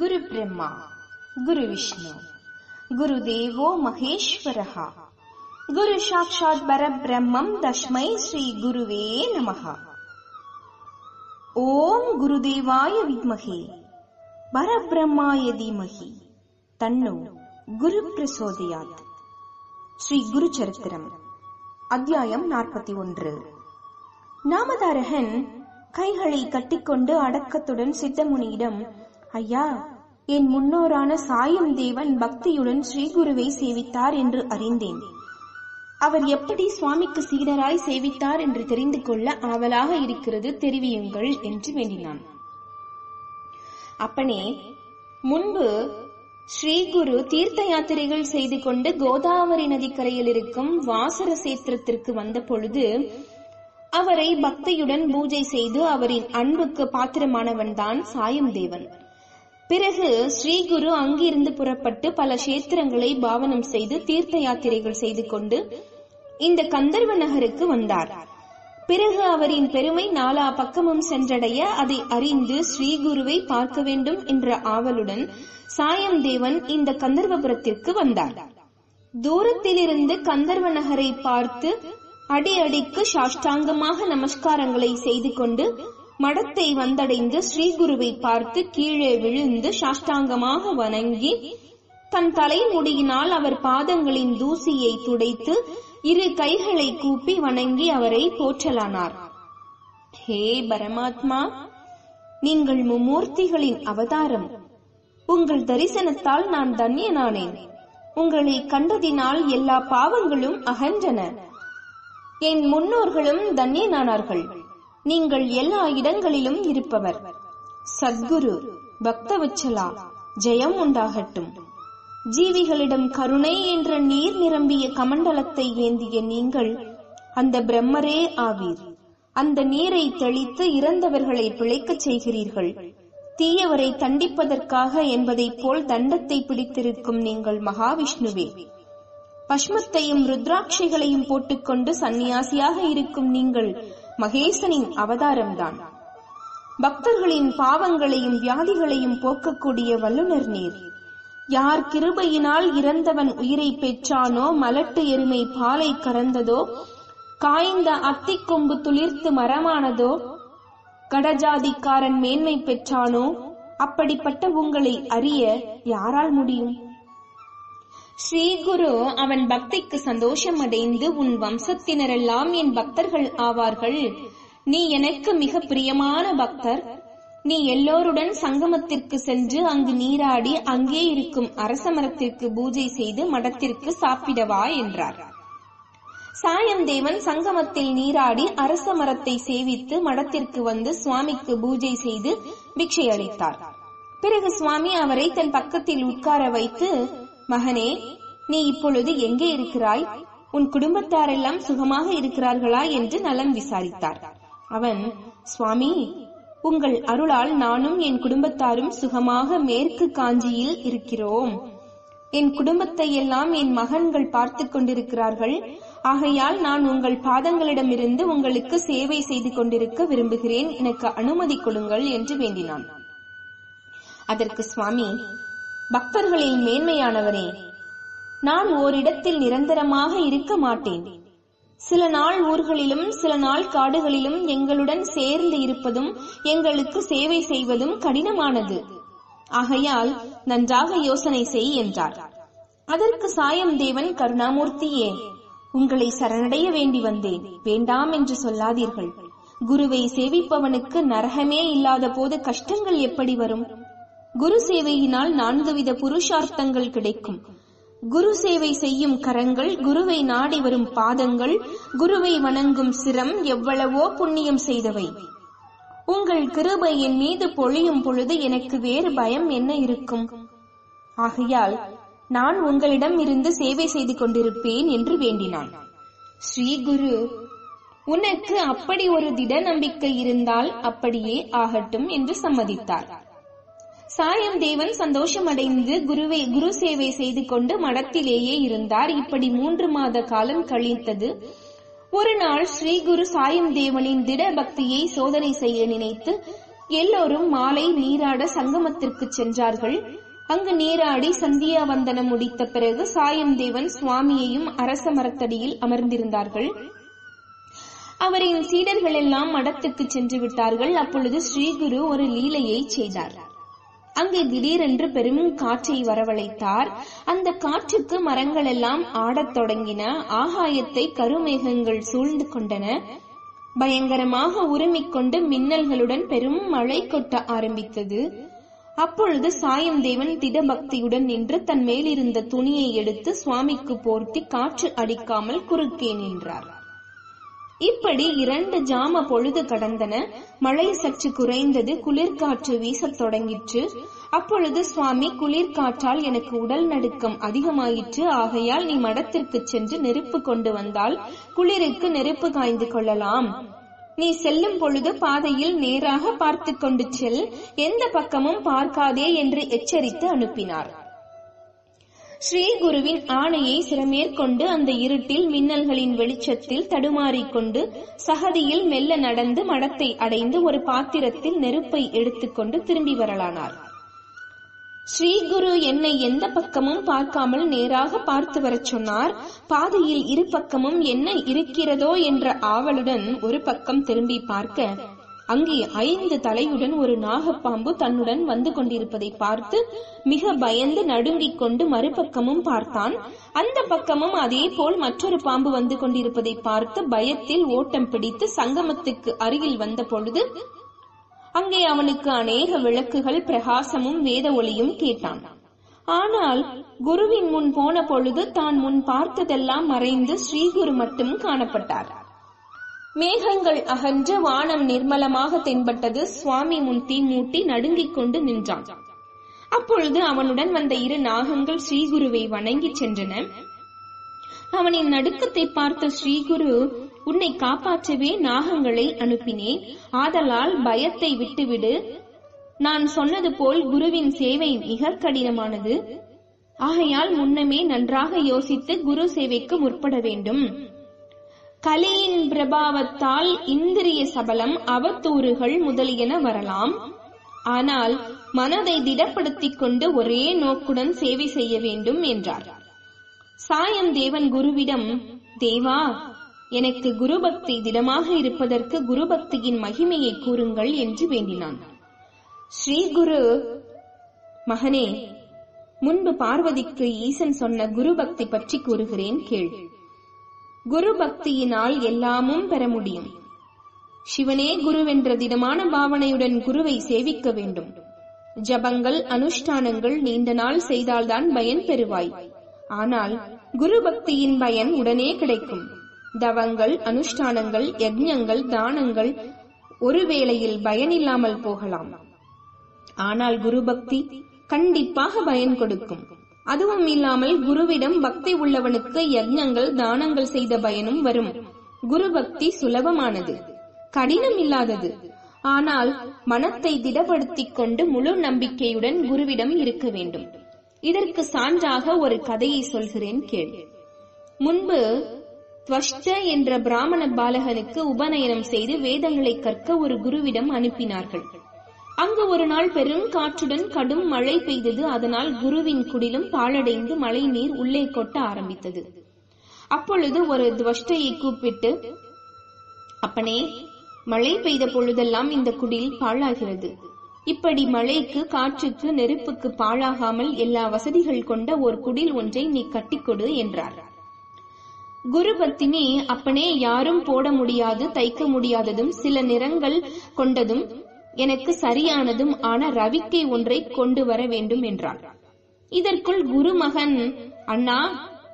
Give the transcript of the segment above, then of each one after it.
गुरु ब्रह्मा गुरु विष्णु गुरुदेवो महेश्वरः गुरु साक्षात् परब्रह्मं तस्मै श्री गुरुवे नमः ஓம் குருதேவாய வித்மகே பரபிரம்மாய தீமகி தன்னோ குரு பிரசோதயாத் ஸ்ரீ குரு சரித்திரம் அத்தியாயம் நாற்பத்தி ஒன்று நாமதாரகன் கைகளை கட்டிக்கொண்டு அடக்கத்துடன் சித்தமுனியிடம் ஐயா என் முன்னோரான சாயம் தேவன் பக்தியுடன் ஸ்ரீகுருவை சேவித்தார் என்று அறிந்தேன். அவர் எப்படி சுவாமிக்கு சீடராய் சேவித்தார் என்று தெரிந்து கொள்ள ஆவலாக இருக்கிறது தெரிவியுங்கள் என்று வேண்டினான். அப்பனே முன்பு ஸ்ரீகுரு தீர்த்த யாத்திரைகள் செய்து கொண்டு கோதாவரி நதிக்கரையில் இருக்கும் வாசர சேத்திரத்திற்கு வந்த பொழுது அவரை பக்தியுடன் பூஜை செய்து அவரின் அன்புக்கு பாத்திரமானவன்தான் சாயம் தேவன். பிறகு ஸ்ரீகுரு அங்கிருந்து புறப்பட்டு பல கஷேத்திரங்களை பாவனம் செய்து தீர்த்த யாத்திரைகள் செய்து கொண்டு இந்த கந்தர்வ நகருக்கு வந்தார். பிறகு அவரின் பெருமை நாலா பக்கமும் சென்றடைய அதை அறிந்து ஸ்ரீகுருவை பார்க்க வேண்டும் என்ற ஆவலுடன் சாயம் தேவன் இந்த கந்தர்வபுரத்திற்கு வந்தார். தூரத்திலிருந்து கந்தர்வ நகரை பார்த்து அடி அடிக்கு சாஷ்டாங்கமாக நமஸ்காரங்களை செய்து கொண்டு மடத்தை வந்தடைந்து ஸ்ரீகுருவை பார்த்து கீழே விழுந்து சாஷ்டாங்கமாக வணங்கி தன் தலைமுடியினால் அவர் பாதங்களின் தூசியை துடைத்து இரு கைகளை கூப்பி வணங்கி அவரை போற்றலானார். ஹே பரமாத்மா நீங்கள் மும்மூர்த்திகளின் அவதாரம். உங்கள் தரிசனத்தால் நான் தன்யனானேன். உங்களை கண்டதினால் எல்லா பாவங்களும் அகன்றன. என் முன்னோர்களும் தன்யனானார்கள். நீங்கள் எல்லா இடங்களிலும் இருப்பவர். சத்குரு பக்தவச்சலா ஜெயம் உண்டாகட்டும். ஜீவிகளிடம் கருணை என்ற நீர் நிரம்பிய கமண்டலத்தை ஏந்திய நீங்கள் அந்த பிரம்மரே ஆவீர். அந்த நீரை தெளித்து இறந்தவர்களை பிழைக்கச் செய்கிறீர்கள். தீயவரை தண்டிப்பதற்காக என்பதைப் போல் தண்டத்தை பிடித்திருக்கும் நீங்கள் மகாவிஷ்ணுவே. பஷ்மத்தையும் ருத்ராட்சிகளையும் போட்டுக்கொண்டு சந்நியாசியாக இருக்கும் நீங்கள் மகேசனின் அவதாரம்தான். பக்தர்களின் பாவங்களையும் வியாதிகளையும் போக்கக்கூடிய வல்லுனர் நீர். யார் கிருபையினால் இறந்தவன் உயிரை பெற்றானோ மலட்டு எருமை பாலை கறந்ததோ காய்ந்த அத்திக்கொம்பு துளிர்த்து மரமானதோ கடஜாதிக்காரன் மேன்மை பெற்றானோ அப்படிப்பட்ட உங்களை அறிய யாரால் முடியும்? ஸ்ரீகுரு அவன் பக்திக்கு சந்தோஷம் அடைந்து உன் வம்சத்தினரெல்லாம் என் பக்தர்கள் ஆவார்கள். நீ எனக்கு மிக பிரியமான பக்தர். நீ எல்லோருடன் சங்கமத்திற்கு சென்று அங்கு நீராடி அங்கே இருக்கும் அரச மரத்திற்கு பூஜை செய்து மடத்திற்கு சாப்பிடவா என்றார். சாயம் தேவன் சங்கமத்தில் நீராடி அரச மரத்தை சேவித்து மடத்திற்கு வந்து சுவாமிக்கு பூஜை செய்து பிக்ஷை அளித்தார். பிறகு சுவாமி அவரை தன் பக்கத்தில் உட்கார வைத்து மகனே நீ இப்பொழுது எங்கே இருக்கிறாய்? உன் குடும்பத்தாரெல்லாம் சுகமாக இருக்கிறார்களா என்று நலம் விசாரித்தார். அவன் சுவாமி உங்கள் அருளால் நானும் என் குடும்பத்தாரும் சுகமாக மேற்கு காஞ்சியில் இருக்கிறோம். என் குடும்பத்தை எல்லாம் என் மகன்கள் பார்த்து கொண்டிருக்கிறார்கள். ஆகையால் நான் உங்கள் பாதங்களிடமிருந்து உங்களுக்கு சேவை செய்து கொண்டிருக்க விரும்புகிறேன். எனக்கு அனுமதி கொடுங்கள் என்று வேண்டினான். அதற்கு சுவாமி பக்தர்களில் மேன்மையானவரே நான் ஓரிடத்தில் நிரந்தரமாக இருக்க மாட்டேன். சில நாள் ஊர்களிலும் சில நாள் காடுகளிலும் எங்களுடன் சேர்ந்து இருப்பதும் எங்களுக்கு சேவை செய்வதும் கடினமானது. ஆகையால் நன்றாக யோசனை செய் என்றார். அதற்கு சாயம் தேவன் கருணாமூர்த்தியே உங்களை சரணடைய வேண்டி வந்தேன். வேண்டாம் என்று சொல்லாதீர்கள். குருவை சேவிப்பவனுக்கு நரகமே இல்லாத போது கஷ்டங்கள் எப்படி வரும்? குரு சேவையினால் நான்கு வித புருஷார்த்தங்கள் கிடைக்கும். குரு சேவை செய்யும் கரங்கள் குருவை நாடி வரும் பாதங்கள் குருவை வணங்கும் சிரம் எவ்வளவோ புண்ணியம் செய்தவை. உங்கள் கிருபை என் மீது பொழியும் பொழுது எனக்கு வேறு பயம் என்ன இருக்கும்? ஆகையால் நான் உங்களிடம் இருந்து சேவை செய்து கொண்டிருப்பேன் என்று வேண்டினான். ஸ்ரீ குரு உனக்கு அப்படி ஒரு திட நம்பிக்கை இருந்தால் அப்படியே ஆகட்டும் என்று சம்மதித்தார். சாயம் தேவன் சந்தோஷமடைந்து குருவை குரு சேவை செய்து கொண்டு மடத்திலேயே இருந்தார். இப்படி மூன்று மாத காலம் கழித்தது. ஒரு நாள் ஸ்ரீ குரு சாயம் தேவனின் திட பக்தியை சோதனை செய்ய நினைத்து எல்லோரும் மாலை நீராட சங்கமத்திற்கு சென்றார்கள். அங்கு நீராடி சந்தியா வந்தனம் முடித்த பிறகு சாயம் தேவன் சுவாமியையும் அரச மரத்தடியில் அமர்ந்திருந்தார்கள். அவரின் சீடர்கள் எல்லாம் மடத்துக்கு சென்று விட்டார்கள். அப்பொழுது ஸ்ரீகுரு ஒரு லீலையை செய்தார். அங்கே திடீரென்று பெரும் காற்றை வரவழைத்தார். அந்த காற்றுக்கு மரங்கள் எல்லாம் ஆடத் தொடங்கின. ஆகாயத்தை கருமேகங்கள் சூழ்ந்து கொண்டன. பயங்கரமாக உருமிக் கொண்டு மின்னல்களுடன் பெரும் மழை கொட்ட ஆரம்பித்தது. அப்பொழுது சாயம் தேவன் திடபக்தியுடன் நின்று தன் மேலிருந்த துணியை எடுத்து சுவாமிக்கு போர்த்தி காற்று அடிக்காமல் குறுக்கே நின்றார். இப்படி இரண்டு ஜாம பொழுது கடந்தன. மழை சற்று குறைந்தது குளிர்காற்று வீசத் தொடங்கிற்று. அப்பொழுது சுவாமி குளிர்காற்றால் எனக்கு உடல் நடுக்கம் அதிகமாயிற்று. ஆகையால் நீ மடத்திற்கு சென்று நெருப்பு கொண்டு வந்தால் குளிருக்கு நெருப்பு காய்ந்து கொள்ளலாம். நீ செல்லும் பொழுது பாதையில் நேராக பார்த்து கொண்டு செல். எந்த பக்கமும் பார்க்காதே என்று எச்சரித்து அனுப்பினார். ஸ்ரீகுருவின் ஆணையை சிறமேற்கொண்டு அந்த இருட்டில் மின்னல்களின் வெளிச்சத்தில் தடுமாறிக்கொண்டு சகதியில் மெல்ல நடந்து மடத்தை அடைந்து ஒரு பாத்திரத்தில் நெருப்பை எடுத்துக்கொண்டு திரும்பி வரலானார். ஸ்ரீகுரு என்னை எந்த பக்கமும் பார்க்காமல் நேராக பார்த்து வரச் சொன்னார். பாதையில் இரு பக்கமும் என்ன இருக்கிறதோ என்ற ஆவலுடன் ஒரு பக்கம் திரும்பி பார்க்க அங்கே ஐந்து தலையுடன் ஒரு நாகப்பாம்பு தன்னுடன் வந்து கொண்டிருப்பதை பார்த்து மிக பயந்து நடுங்கிக் கொண்டு மறுபக்கமும் பார்த்தான். அந்த பக்கமும் அதே போல் மற்றொரு பாம்பு வந்து கொண்டிருப்பதை பார்த்து பயத்தில் ஓட்டம் பிடித்து சங்கமத்துக்கு அருகில் வந்த பொழுது அங்கே அவனுக்கு அநேக விளக்குகள் பிரகாசமும் வேத ஒளியும் கேட்டான். ஆனால் குருவின் முன் போன பொழுது தான் முன் பார்த்ததெல்லாம் மறைந்து ஸ்ரீகுரு மட்டும் காணப்பட்டார். மேகங்கள் அகன்று வானம் நிர்மலமாக தென்பட்டது. சுவாமி முன் தீ மூட்டி நடுங்கிக் கொண்டு நின்றான். அப்பொழுது அவனுடன் வந்த இரு நாகங்கள் ஸ்ரீகுருவை வணங்கி சென்றன. அவனின் நடுக்கத்தை பார்த்த ஸ்ரீகுரு உன்னை காப்பாற்றவே நாகங்களை அனுப்பினேன். ஆதலால் பயத்தை விட்டுவிடு. நான் சொன்னது போல் குருவின் சேவை மிக கடினமானது. ஆகையால் முன்னமே நன்றாக யோசித்து குரு சேவைக்கு முற்பட வேண்டும். கலியின் பிரபாவத்தால் இந்திரிய சபலம் அவத்தூறுகள் முதலியன வரலாம். ஆனால் மனதை திடப்படுத்திக் கொண்டு ஒரே நோக்குடன் சேவை செய்ய வேண்டும் என்றார். சாயம் தேவன் குருவிடம் தேவா எனக்கு குருபக்தி திடமாக இருப்பதற்கு குருபக்தியின் மகிமையை கூறுங்கள் என்று வேண்டினான். ஸ்ரீ குரு மகனே முன்பு பார்வதிக்கு ஈசன் சொன்ன குருபக்தி பற்றி கூறுகிறேன் கேள். குரு பக்தியினால் எல்லாமும் பெற முடியும். சிவனே குருவென்ற திடமான பாவனையுடன் குருவை சேவிக்க வேண்டும். ஜபங்கள் அனுஷ்டானங்கள் நீண்ட நாள் செய்தால்தான் பயன் பெறுவாய். ஆனால் குரு பக்தியின் பயன் உடனே கிடைக்கும். தவங்கள் அனுஷ்டானங்கள் யஜ்ஞங்கள் தானங்கள் ஒரு வேளையில் பயனில்லாமல் போகலாம். ஆனால் குரு பக்தி கண்டிப்பாக பயன் கொடுக்கும். அதுவும் இல்லாமல் குருவிடம் பக்தி உள்ளவனுக்கு யஜ்ஞங்கள் தானங்கள் செய்த பயனும் வரும். குரு பக்தி சுலபமானது கடினம் இல்லாதது. ஆனால் மனத்தை திடப்படுத்திக் கொண்டு முழு நம்பிக்கையுடன் குருவிடம் இருக்க வேண்டும். இதற்கு சான்றாக ஒரு கதையை சொல்கிறேன் கேள். முன்பு துவஷ்ட என்ற பிராமண பாலகனுக்கு உபநயனம் செய்து வேதங்களை கற்க ஒரு குருவிடம் அனுப்பினார்கள். அங்கு ஒரு நாள் பெரும் காற்றுடன் கடும் மழை பெய்தது. அதனால் குருவின் குடிலும் பாழடைந்து மழை நீர் உள்ளே கொட்ட ஆரம்பித்தது. அப்பொழுது ஒரு துவஷ்டையை கூப்பிட்டு அப்பனே மழை பெய்த பொழுதெல்லாம் இந்த குடில் பாழாகிறது. இப்படி மழைக்கு காற்றுக்கு நெருப்புக்கு பாழாகாமல் எல்லா வசதிகள் கொண்ட ஒரு குடில் ஒன்றை நீ கட்டிக்கொடு என்றார். குரு பத்தினி அப்பனே யாரும் போட முடியாது தைக்க முடியாததும் சில நிறங்கள் கொண்டதும் எனக்கு சரியானதும் ஆன ரவிக்கை ஒன்றை கொண்டு வர வேண்டும் என்றார் இதற்குள் குருமகன் அண்ணா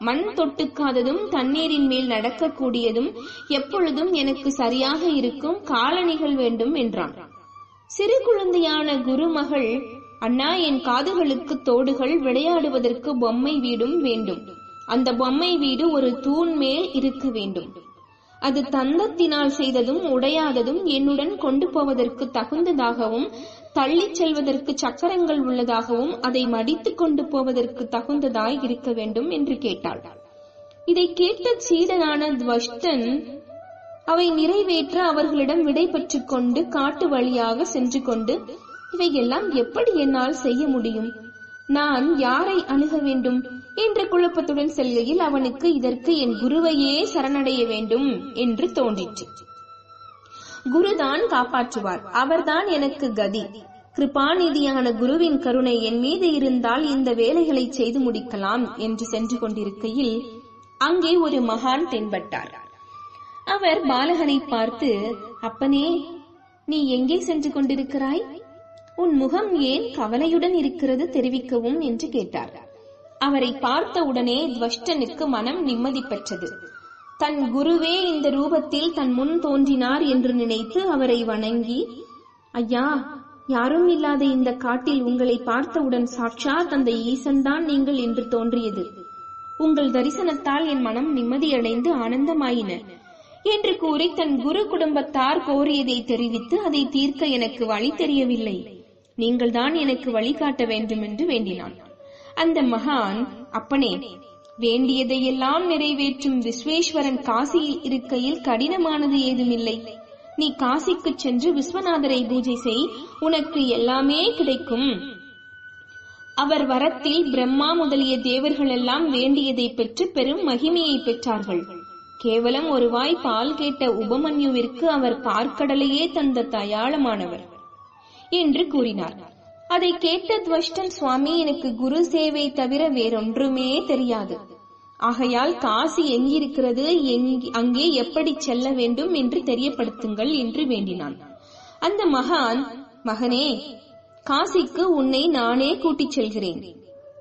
மண் தொட்டுக்காததும் தண்ணீரின் மேல் நடக்கக்கூடியதும் எப்பொழுதும் எனக்கு சரியாக இருக்கும் காலணிகள் வேண்டும் என்றான். சிறு குழந்தையான குருமகள் அண்ணா என் காதுகளுக்கு தோடுகள் விளையாடுவதற்கு பொம்மை வீடும் வேண்டும். அந்த பொம்மை வீடு ஒரு தூண் மேல் இருக்க வேண்டும். அது தந்தத்தினால் செய்ததும் உடையாததும் என்னுடன் கொண்டு போவதற்கு தகுந்ததாகவும் தள்ளிச் செல்வதற்கு சக்கரங்கள் உள்ளதாகவும் அதை மடித்து கொண்டு போவதற்கு தகுந்ததாய் இருக்க வேண்டும் என்று கேட்டாள். இதை கேட்ட சீடனான துவஷ்டன் அவை நிறைவேற்ற அவர்களிடம் விடை பெற்றுக் கொண்டு காட்டு வழியாக சென்று கொண்டு இவையெல்லாம் எப்படி என்னால் செய்ய முடியும்? நான் யாரை அணுக வேண்டும்? என்ற குழப்பத்துடன் செல்கையில் அவனுக்கு இதற்கு என் குருவையே சரணடைய வேண்டும் என்று தோன்றிற்று. குருதான் காப்பாற்றுவார். அவர்தான் எனக்கு கதி. கிருபாநிதியான குருவின் கருணை என் மீது இருந்தால் இந்த வேலைகளை செய்து முடிக்கலாம் என்று சென்று கொண்டிருக்கையில் அங்கே ஒரு மகான் தென்பட்டார். அவர் பாலகனை பார்த்து அப்பனே நீ எங்கே சென்று கொண்டிருக்கிறாய்? உன் முகம் ஏன் கவலையுடன் இருக்கிறது தெரிவிக்கவும் என்று கேட்டார். அவரை பார்த்தவுடனே துவஷ்டனுக்கு மனம் நிம்மதி பெற்றது. தன் குருவே இந்த ரூபத்தில் தன் முன் தோன்றினார் என்று நினைத்து அவரை வணங்கி ஐயா யாரும் இல்லாத இந்த காட்டில் உங்களை பார்த்தவுடன் சாட்சாத் அந்த ஈசன்தான் நீங்கள் என்று தோன்றியது. உங்கள் தரிசனத்தால் என் மனம் நிம்மதியடைந்து ஆனந்தமாயின. என்று கூறி தன் குரு குடும்பத்தார் கோரியதை தெரிவித்து அதை தீர்க்க எனக்கு வழி தெரியவில்லை. நீங்கள்தான் எனக்கு வழிகாட்ட வேண்டும் என்று வேண்டினான். அந்த மகான் அப்பனே வேண்டியதையெல்லாம் நிறைவேற்றும் விஸ்வேஸ்வரன் காசியில் இருக்கையில் கடினமானது ஏதுமில்லை. நீ காசிக்குச் சென்று விஸ்வநாதரை பூஜை செய் உனக்கு எல்லாமே கிடைக்கும். அவர் வரத்தில் பிரம்மா முதலிய தேவர்கள் எல்லாம் வேண்டியதை பெற்று பெரும் மகிமையை பெற்றார்கள். கேவலம் ஒரு வாய் பால் கேட்ட உபமன்யுவிற்கு அவர் பார்க்கடலையே தந்த தயாளமானவர். என்று கூறினார். அதை கேட்ட துவஷ்டன் சுவாமி எனக்கு குரு சேவை தவிர வேறொன்றுமே தெரியாது. ஆகையால் காசி எங்கிருக்கிறது? அங்கே எப்படி செல்ல வேண்டும் என்று தெரியப்படுத்துங்கள் என்று வேண்டினான். அந்த மகான் மகனே காசிக்கு உன்னை நானே கூட்டிச் செல்கிறேன்.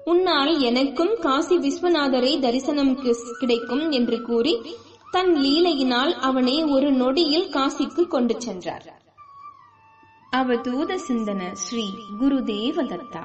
உன்னால் எனக்கும் காசி விஸ்வநாதரை தரிசனம் கிடைக்கும் என்று கூறி தன் லீலையினால் அவனை ஒரு நொடியில் காசிக்கு கொண்டு சென்றார். அவதூத சிந்தன ஸ்ரீ குருதேவ தத்தா